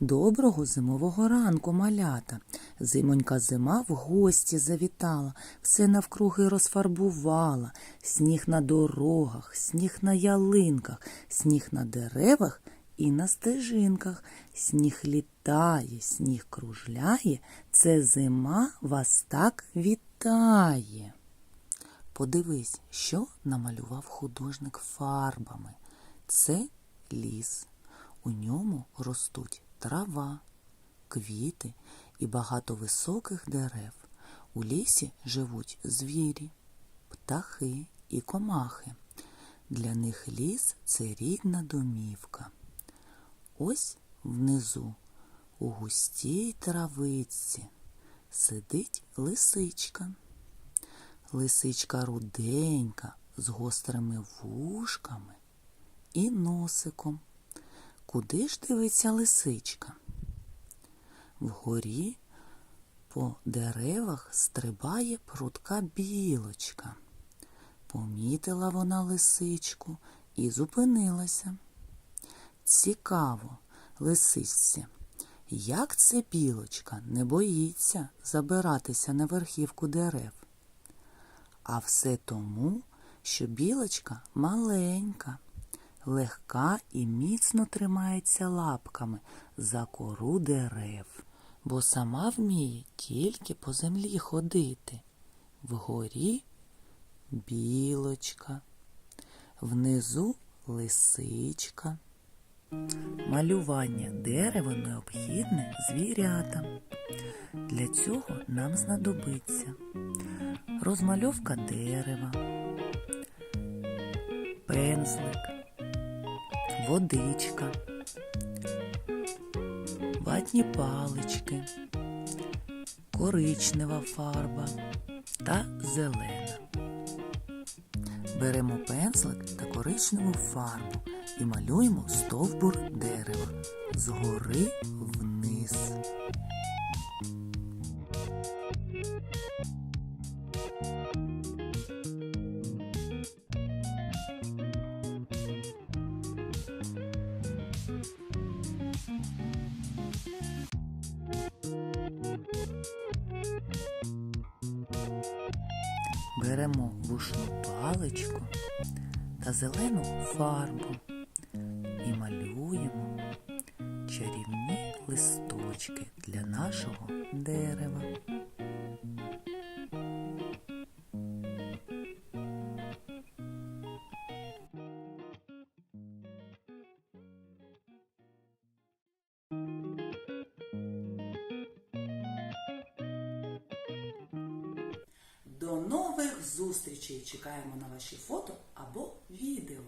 Доброго зимового ранку, малята. Зимонька зима в гості завітала, все навкруги розфарбувала, сніг на дорогах, сніг на ялинках, сніг на деревах і на стежинках. Сніг літає, сніг кружляє, це зима вас так вітає. Подивись, що намалював художник фарбами. Це ліс. У ньому ростуть трава, квіти і багато високих дерев. У лісі живуть звірі, птахи і комахи. Для них ліс це рідна домівка. Ось внизу, у густій травиці, сидить лисичка. Лисичка руденька з гострими вушками і носиком. Куди ж дивиться лисичка? Вгорі по деревах стрибає прудка білочка. Помітила вона лисичку і зупинилася. Цікаво, лисичці, як це білочка не боїться забиратися на верхівку дерев? А все тому, що білочка маленька, легка і міцно тримається лапками за кору дерев, бо сама вміє тільки по землі ходити. Вгорі білочка, внизу лисичка. Малювання дерева необхідне звірятам. Для цього нам знадобиться розмальовка дерева, пензлик, водичка, ватні палички, коричнева фарба та зелена. Беремо пензлик та коричневу фарбу і малюємо стовбур дерева згори вниз. Беремо вушну паличку та зелену фарбу і малюємо чарівні листочки для нашого дерева. До нових зустрічей! Чекаємо на ваші фото або відео.